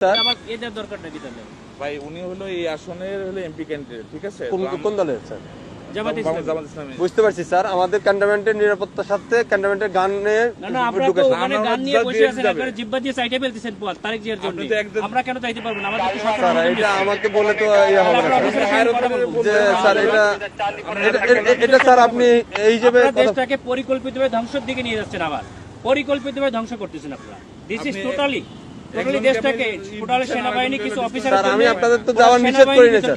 Sir? আবার এদের তাহলে ভাই উনি হলো এই আসনের হলো এমপি ক্যান্ডিডেট ঠিক আছে? কোন তো আম- কোন দলের স্যার? জামাত বাংলাদেশ ইসলাম। জামাত ইসলামী। বুঝতে পারছি স্যার। আমাদের ক্যান্টনমেন্টের নিরাপত্তার সাথে ক্যান্টনমেন্টের গান নিয়ে না না আপনারা তো ঢুকেছে। ওখানে আমরা গান নিয়ে যা বসে দিয়ে আছেন যাবে। একবারে জিব্বা দিয়ে সাইডে ফেলতেছেন পথ তারেক জিয়ার জন্য আপনি তো একদম- আমরা কেন চাইতে পারব না? আমাদের তো সরকার স্যার অনুমোদন এটা আমাকে বলে তো ইয়ে হবে না। যে স্যার এটা এটা- স্যার আপনি এই হিসেবে দেশটাকে পরিকল্পিতভাবে ধ্বংসের দিকে নিয়ে যাচ্ছেন আবার। পরিকল্পিতভাবে ধ্বংস করতেছেন আপনারা। দিস ইজ টোটালি আমি আপনাদের তো যাওয়ার নিষেধ করি না, স্যার।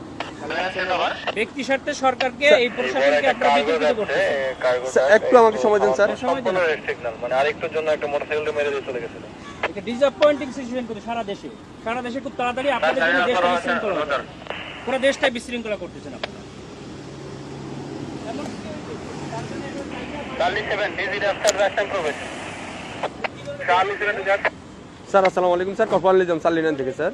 ব্যক্তি স্বার্থে সরকারকে এই প্রশাসনকে আপনারা বিতর্কিত করতেছেন। স্যার, একটু আমাকে সময় দিন স্যার। সময় দেন। সিগন্যাল মানে আরেকটুর জন্য একটা মোটরসাইকেলটা মেরে দিয়ে চলে গেছিল। এটা ডিসঅ্যাপয়েন্টিং সিচুয়েশন করে সারা দেশে। সারা দেশে খুব তাড়াতাড়ি আপনাদের জন্য দেশটা বিশৃঙ্খলা পুরো দেশটাই বিশৃঙ্খলা করতেছেন আপনারা। স্যার আসসালামু আলাইকুম স্যার। কপাল নিজাম সালিনান থেকে স্যার।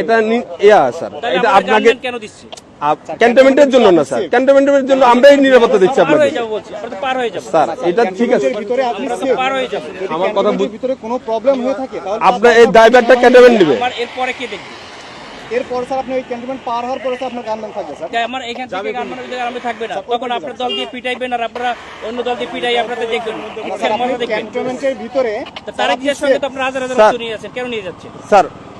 এটা ইয়া স্যার এটা আপনাকে কেন দিচ্ছি? ক্যান্টনমেন্টের জন্য না স্যার। ক্যান্টনমেন্টের জন্য আমরাই নিরাপত্তা দিচ্ছি আপনাকে যাব বলছি আমরা তো পার যাব। স্যার এটা ঠিক আছে। ভিতরে আপনি আমরা তো safe। পার হয়ে যাব। আমার কথা ভিতরে কোনো প্রবলেম হয়ে থাকে আপনার এই ড্রাইভারটা ক্যান্টনমেন্ট নেবে এরপরে কে দেখবে? এরপর স্যার আপনি ওই ক্যান্টনমেন্ট পার হওয়ার পরে স্যার আপনার গানম্যান থাকবে স্যার। আমার এখান থেকে গানমানের ওই জায়গায় আমি থাকবে না। তখন আপনার দল দিয়ে পিটাইবেন আর আপনারা অন্য দল দিয়ে পিটাই আপনাদের দেখবেন। স্যার আপনি মজা দেখবেন। ক্যান্টনমেন্টের ভিতরে তা তারেক সঙ্গে তো আপনারা হাজার হাজার নিয়ে যাচ্ছেন কেন নিয়ে যাচ্ছেন? স্যার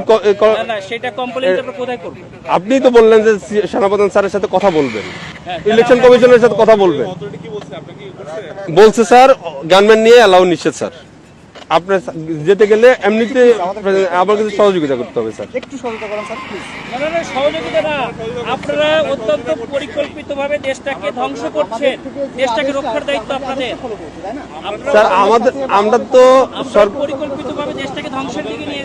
ক- এই ক- না না সেটা কমপ্লেন কোথায় করবেন আপনি তো বললেন যে সেনাপ্রধান স্যারের সাথে কথা বলবেন। হ্যাঁ, ইলেকশন কমিশনের সাথে কথা বলবেন। বলছে? আপনাকে কি বলছে? বলছে স্যার গানম্যান নিয়ে অ্যালাউ নিষেধ স্যার। আপনার যেতে গেলে এমনিতে আমার কাছে সহযোগিতা করতে হবে স্যার। একটু সহযোগিতা করেন স্যার প্লিজ না, না, না, সহযোগিতা না। আপনারা অত্যন্ত পরিকল্পিতভাবে দেশটাকে ধ্বংস করছেন। দেশটাকে রক্ষার দায়িত্ব আপনাদের। স্যার আমাদের আমরা তো আপনারা সর পরিকল্পিতভাবে দেশটাকে ধ্বংসের দিকে নিয়ে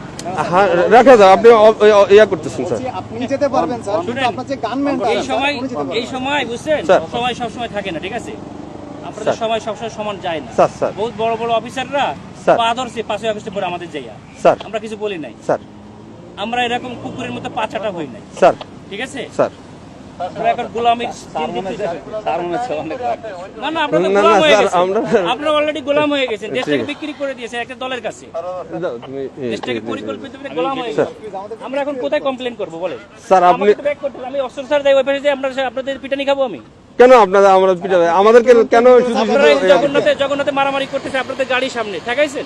হ্যাঁ রাখা যাও আপনি ইয়া- করতেছেন স্যার। আপনি যেতে পারবেন স্যার কিন্তু আপনার যে গানম্যানটা এই সময় এই সময় বুঝছেন? সময় সব সময় থাকে না ঠিক আছে? আপনাদের স্যার। সময় সমান যায় না। Sir sir. বহুত বড় বড় অফিসাররা স্যার। পা ধরছে পাঁচই আগস্টে পরে আমাদের যাইয়া। স্যার। আমরা কিছু বলি নাই। স্যার। আমরা এরকম কুকুরের মতো পাচাটা হই নাই। স্যার। ঠিক আছে? স্যার। আমরা এখন গোলামির দিন দিতে- না না আপনারা তো না, না, গোলাম স্যার, গেছেন আমরা- আপনারা অলরেডি গোলাম গেছেন। ঠিক দেশটাকে আছে। বিক্রি করে দিয়েছে একটা দলের কাছে। যাও, তুমি এই- দেশটাকে এই- পরিকল্পিত গোলাম গেছে। আমরা এখন কোথায় কমপ্লেন করব বলে স্যার আপনি। আমি অস্ত্র স্যার দেয় আপনাদের পিটানি খাব আমি। কেন আপনারা আমরা পিটাবে? আমাদেরকে কেন জগন্নাথে মারামারি করতেছে আপনাদের গাড়ির সামনে। ঠেকাইছেন?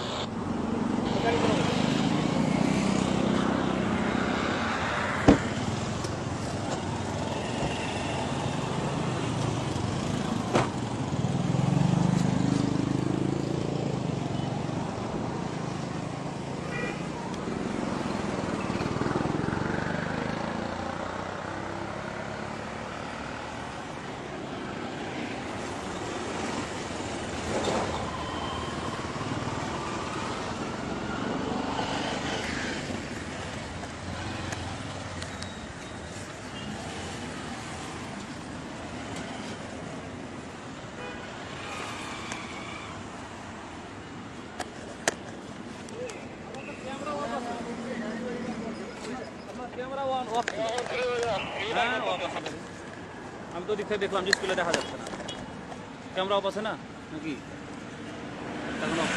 আমি তো দিক থেকে দেখলাম যে স্কুলে দেখা যাচ্ছে না। ক্যামেরা অফ আছে না? নাকি? এখন অফ